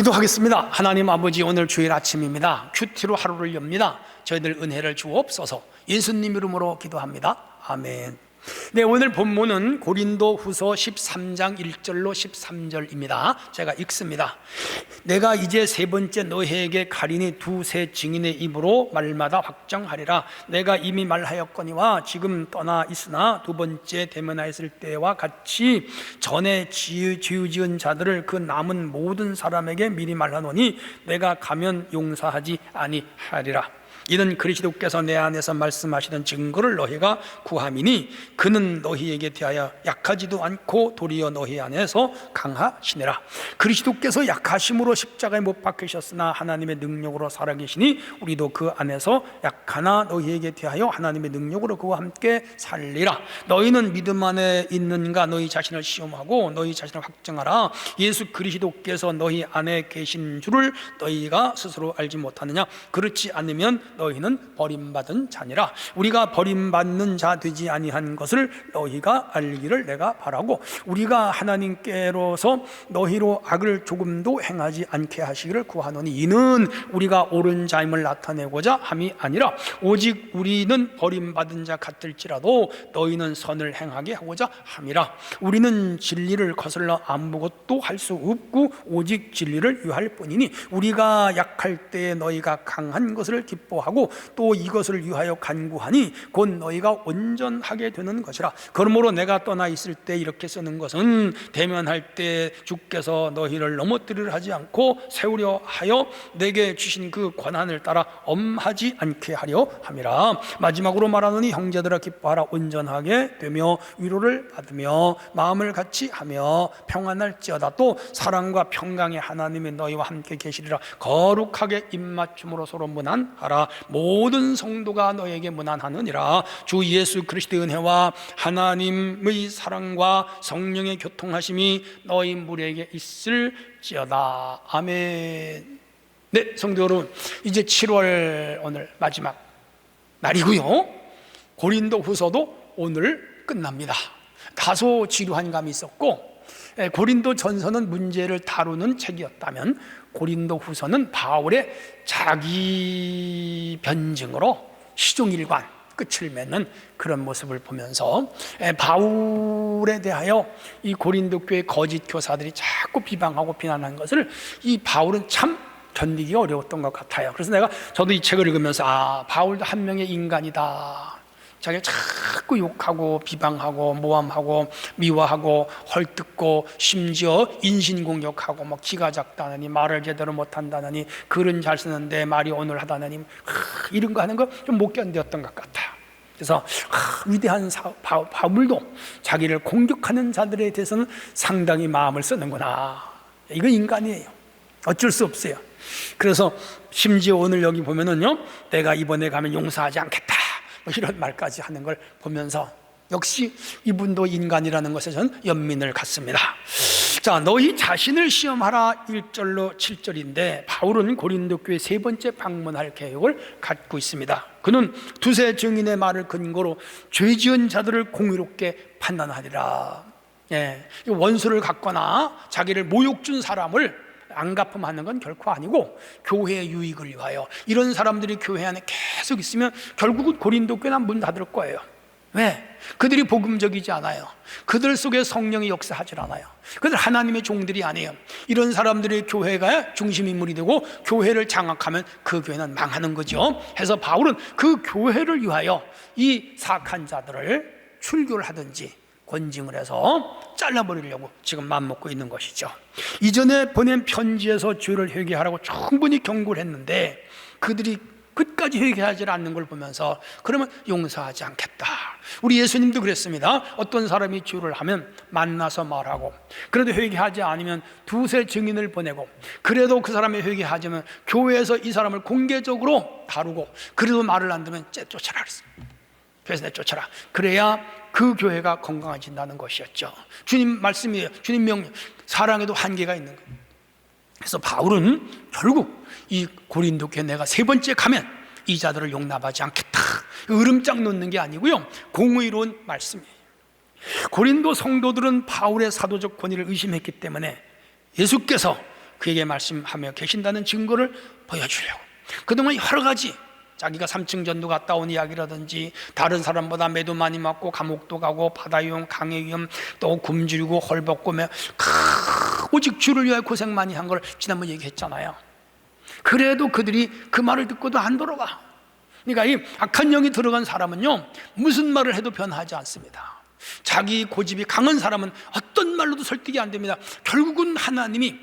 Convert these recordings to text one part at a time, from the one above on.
기도하겠습니다. 하나님 아버지 오늘 주일 아침입니다. 큐티로 하루를 엽니다. 저희들 은혜를 주옵소서. 예수님 이름으로 기도합니다. 아멘. 네, 오늘 본문은 고린도 후서 13장 1절로 13절입니다. 제가 읽습니다. 내가 이제 세 번째 너희에게 가리니 두세 증인의 입으로 말마다 확정하리라. 내가 이미 말하였거니와 지금 떠나 있으나 두 번째 대면하였을 때와 같이 전에 지으 지은 자들을 그 남은 모든 사람에게 미리 말하노니 내가 가면 용서하지 아니하리라. 이는 그리스도께서 내 안에서 말씀하시는 증거를 너희가 구함이니 그는 너희에게 대하여 약하지도 않고 도리어 너희 안에서 강하시니라. 그리스도께서 약하심으로 십자가에 못 박히셨으나 하나님의 능력으로 살아계시니 우리도 그 안에서 약하나 너희에게 대하여 하나님의 능력으로 그와 함께 살리라. 너희는 믿음 안에 있는가? 너희 자신을 시험하고 너희 자신을 확정하라. 예수 그리스도께서 너희 안에 계신 줄을 너희가 스스로 알지 못하느냐? 그렇지 않으면 너희는 버림받은 자니라. 우리가 버림받는 자 되지 아니한 것을 너희가 알기를 내가 바라고 우리가 하나님께로서 너희로 악을 조금도 행하지 않게 하시기를 구하노니 이는 우리가 옳은 자임을 나타내고자 함이 아니라 오직 우리는 버림받은 자 같을지라도 너희는 선을 행하게 하고자 함이라. 우리는 진리를 거슬러 아무것도 할 수 없고 오직 진리를 유할 뿐이니 우리가 약할 때에 너희가 강한 것을 기뻐하고 또 이것을 위하여 간구하니 곧 너희가 온전하게 되는 것이라. 그러므로 내가 떠나 있을 때 이렇게 쓰는 것은 대면할 때 주께서 너희를 넘어뜨리려 하지 않고 세우려 하여 내게 주신 그 권한을 따라 엄하지 않게 하려 함이라. 마지막으로 말하노니 형제들아 기뻐하라. 온전하게 되며 위로를 받으며 마음을 같이 하며 평안할지어다. 또 사랑과 평강의 하나님이 너희와 함께 계시리라. 거룩하게 입맞춤으로 서로 문안하라 모든 성도가 너에게 문안하느니라. 주 예수 그리스도의 은혜와 하나님의 사랑과 성령의 교통하심이 너희 무리에게 있을지어다. 아멘. 네 성도 여러분 이제 7월 오늘 마지막 날이고요. 고린도 후서도 오늘 끝납니다. 다소 지루한 감이 있었고 에, 고린도 전서는 문제를 다루는 책이었다면 고린도 후서는 바울의 자기 변증으로 시종일관 끝을 맺는 그런 모습을 보면서 에, 바울에 대하여 이 고린도 교회 거짓 교사들이 자꾸 비방하고 비난한 것을 이 바울은 참 견디기 어려웠던 것 같아요. 그래서 내가 저도 이 책을 읽으면서 아 바울도 한 명의 인간이다. 자기가 자꾸 욕하고 비방하고 모함하고 미워하고 헐뜯고 심지어 인신공격하고 뭐 키가 작다느니 말을 제대로 못한다느니 글은 잘 쓰는데 말이 오늘 하다느니 이런 거 하는 거 좀 못 견뎠던 것 같아요. 그래서 위대한 사, 바, 바울도 자기를 공격하는 자들에 대해서는 상당히 마음을 쓰는구나. 이건 인간이에요. 어쩔 수 없어요. 그래서 심지어 오늘 여기 보면은요, 내가 이번에 가면 용서하지 않겠다. 뭐 이런 말까지 하는 걸 보면서 역시 이분도 인간이라는 것에 저는 연민을 갖습니다. 자, 너희 자신을 시험하라 1절로 7절인데 바울은 고린도 교회 세 번째 방문할 계획을 갖고 있습니다. 그는 두세 증인의 말을 근거로 죄 지은 자들을 공의롭게 판단하리라. 예, 원수를 갖거나 자기를 모욕 준 사람을 안 갚음하는 건 결코 아니고 교회의 유익을 위하여 이런 사람들이 교회 안에 계속 있으면 결국은 고린도 교회는 문 닫을 거예요. 왜? 그들이 복음적이지 않아요. 그들 속에 성령이 역사하지 않아요. 그들 하나님의 종들이 아니에요. 이런 사람들의 교회가 중심 인물이 되고 교회를 장악하면 그 교회는 망하는 거죠. 해서 바울은 그 교회를 위하여 이 사악한 자들을 출교를 하든지 권징을 해서 잘라버리려고 지금 맘먹고 있는 것이죠. 이전에 보낸 편지에서 죄를 회개하라고 충분히 경고를 했는데 그들이 끝까지 회개하지 않는 걸 보면서 그러면 용서하지 않겠다. 우리 예수님도 그랬습니다. 어떤 사람이 죄를 하면 만나서 말하고 그래도 회개하지 않으면 두세 증인을 보내고 그래도 그 사람이 회개하지만 교회에서 이 사람을 공개적으로 다루고 그래도 말을 안 듣면 쫓아라 그랬습니다. 그래서 내 쫓아라. 그래야 그 교회가 건강해진다는 것이었죠. 주님 말씀이에요. 주님 명령. 사랑에도 한계가 있는 거예요. 그래서 바울은 결국 이 고린도 교회 내가 세 번째 가면 이 자들을 용납하지 않겠다. 으름장 놓는 게 아니고요. 공의로운 말씀이에요. 고린도 성도들은 바울의 사도적 권위를 의심했기 때문에 예수께서 그에게 말씀하며 계신다는 증거를 보여주려고 그동안 여러 가지 자기가 삼층 전도 갔다 온 이야기라든지 다른 사람보다 매도 많이 맞고 감옥도 가고 바다 위험, 강해 위험, 또 굶주리고 헐벗고 매 오직 주를 위하여 고생 많이 한 걸 지난번 얘기했잖아요. 그래도 그들이 그 말을 듣고도 안 돌아가. 그러니까 이 악한 영이 들어간 사람은요 무슨 말을 해도 변하지 않습니다. 자기 고집이 강한 사람은 어떤 말로도 설득이 안 됩니다. 결국은 하나님이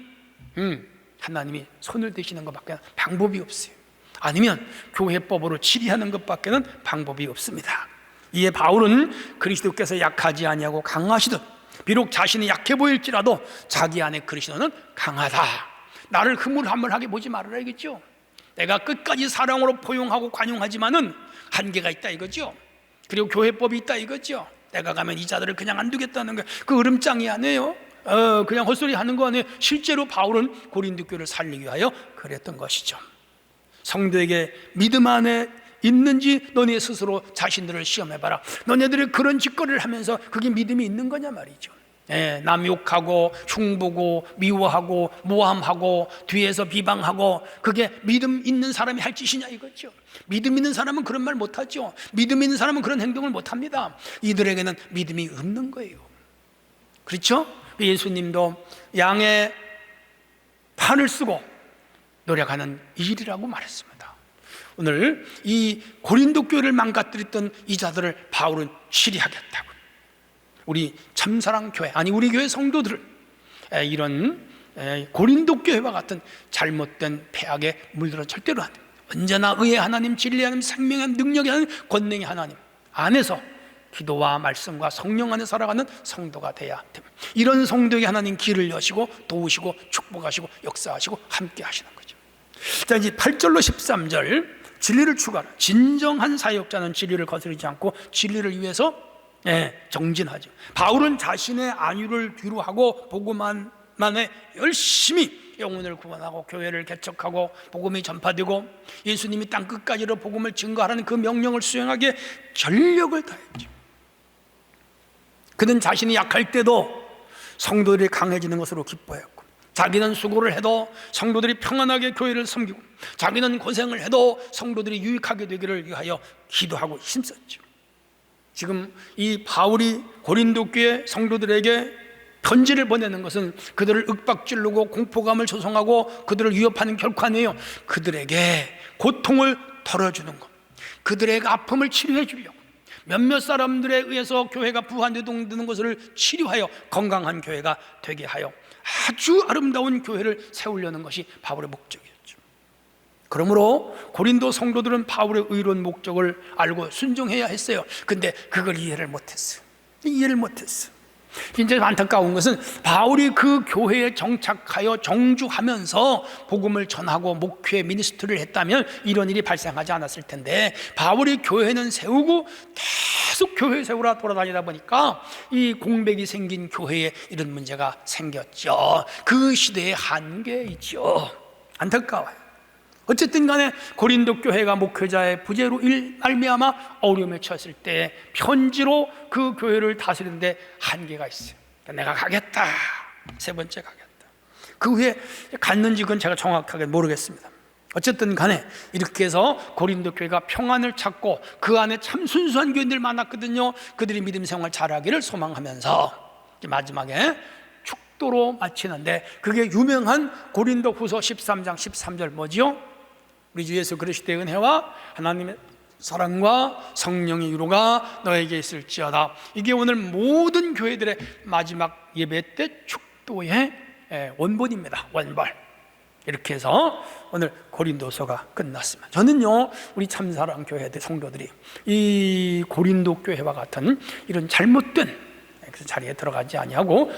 음, 하나님이 손을 대시는 것밖에 방법이 없어요. 아니면 교회법으로 치리하는 것밖에는 방법이 없습니다. 이에 바울은 그리스도께서 약하지 아니하고 강하시듯 비록 자신이 약해 보일지라도 자기 안에 그리스도는 강하다. 나를 흐물흐물하게 보지 말아야겠죠. 내가 끝까지 사랑으로 포용하고 관용하지만은 한계가 있다 이거죠. 그리고 교회법이 있다 이거죠. 내가 가면 이 자들을 그냥 안 두겠다는 거. 그 으름장이 아니에요. 어, 그냥 헛소리 하는 거 아니에요. 실제로 바울은 고린도 교를 살리기 위하여 그랬던 것이죠. 성도에게 믿음 안에 있는지 너네 스스로 자신들을 시험해봐라. 너네들이 그런 짓거리를 하면서 그게 믿음이 있는 거냐 말이죠. 예, 남 욕하고 흉보고 미워하고 모함하고 뒤에서 비방하고 그게 믿음 있는 사람이 할 짓이냐 이거죠. 믿음 있는 사람은 그런 말 못하죠. 믿음 있는 사람은 그런 행동을 못합니다. 이들에게는 믿음이 없는 거예요. 그렇죠? 예수님도 양의 판을 쓰고 노력하는 일이라고 말했습니다. 오늘 이 고린도 교회를 망가뜨렸던 이 자들을 바울은 치리하겠다고. 우리 참사랑 교회 아니 우리 교회 성도들을 이런 고린도 교회와 같은 잘못된 폐악에 물들어 절대로 안 됩니다. 언제나 의의 하나님, 진리의 하나님, 생명의 능력의 하나님, 권능의 하나님 안에서 기도와 말씀과 성령 안에 살아가는 성도가 돼야 됩니다. 이런 성도에게 하나님 길을 여시고 도우시고 축복하시고 역사하시고 함께 하시는 거죠. 자, 이제 8절로 13절 진리를 추구하라. 진정한 사역자는 진리를 거스르지 않고 진리를 위해서 예, 정진하죠. 바울은 자신의 안위를 뒤로 하고 복음만 만에 열심히 영혼을 구원하고 교회를 개척하고 복음이 전파되고 예수님이 땅 끝까지로 복음을 증거하라는 그 명령을 수행하기에 전력을 다했죠. 그는 자신이 약할 때도 성도들이 강해지는 것으로 기뻐했고 자기는 수고를 해도 성도들이 평안하게 교회를 섬기고 자기는 고생을 해도 성도들이 유익하게 되기를 위하여 기도하고 힘썼죠. 지금 이 바울이 고린도 교회 성도들에게 편지를 보내는 것은 그들을 윽박지르고 공포감을 조성하고 그들을 위협하는 결코 아니에요. 그들에게 고통을 덜어주는 것, 그들의 아픔을 치료해 주려고 몇몇 사람들에 의해서 교회가 부한되는 것을 치료하여 건강한 교회가 되게 하여 아주 아름다운 교회를 세우려는 것이 바울의 목적이었죠. 그러므로 고린도 성도들은 바울의 의로운 목적을 알고 순종해야 했어요. 근데 그걸 이해를 못했어요. 이해를 못했어요. 이제 안타까운 것은 바울이 그 교회에 정착하여 정주하면서 복음을 전하고 목회 미니스트를 했다면 이런 일이 발생하지 않았을 텐데 바울이 교회는 세우고 계속 교회 세우라 돌아다니다 보니까 이 공백이 생긴 교회에 이런 문제가 생겼죠. 그 시대의 한계이죠. 안타까워요. 어쨌든 간에 고린도 교회가 목회자의 부재로 일 알미암아 어려움에 처했을 때 편지로 그 교회를 다스리는데 한계가 있어요. 그러니까 내가 가겠다. 세 번째 가겠다. 그 후에 갔는지 그건 제가 정확하게 모르겠습니다. 어쨌든 간에 이렇게 해서 고린도 교회가 평안을 찾고 그 안에 참 순수한 교인들 많았거든요. 그들이 믿음 생활 잘하기를 소망하면서 마지막에 축도로 마치는데 그게 유명한 고린도 후서 13장 13절 뭐지요? 우리 주 예수 그리스도의 은혜와 하나님의 사랑과 성령의 유로가 너에게 있을지어다. 이게 오늘 모든 교회들의 마지막 예배 때 축도의 원본입니다. 원벌. 이렇게 해서 오늘 고린도서가 끝났습니다. 저는요, 우리 참사랑 교회들 성도들이 이 고린도 교회와 같은 이런 잘못된 그 자리에 들어가지 아니하고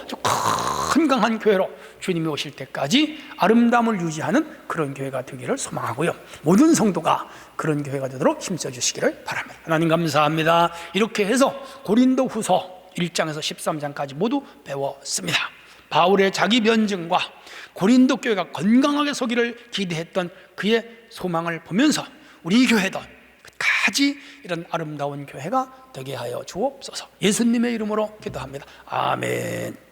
건강한 교회로 주님이 오실 때까지 아름다움을 유지하는 그런 교회가 되기를 소망하고요. 모든 성도가 그런 교회가 되도록 힘써 주시기를 바랍니다. 하나님 감사합니다. 이렇게 해서 고린도 후서 1장에서 13장까지 모두 배웠습니다. 바울의 자기 변증과 고린도 교회가 건강하게 서기를 기대했던 그의 소망을 보면서 우리 교회도 끝까지 이런 아름다운 교회가 되게 하여 주옵소서. 예수님의 이름으로 기도합니다. 아멘.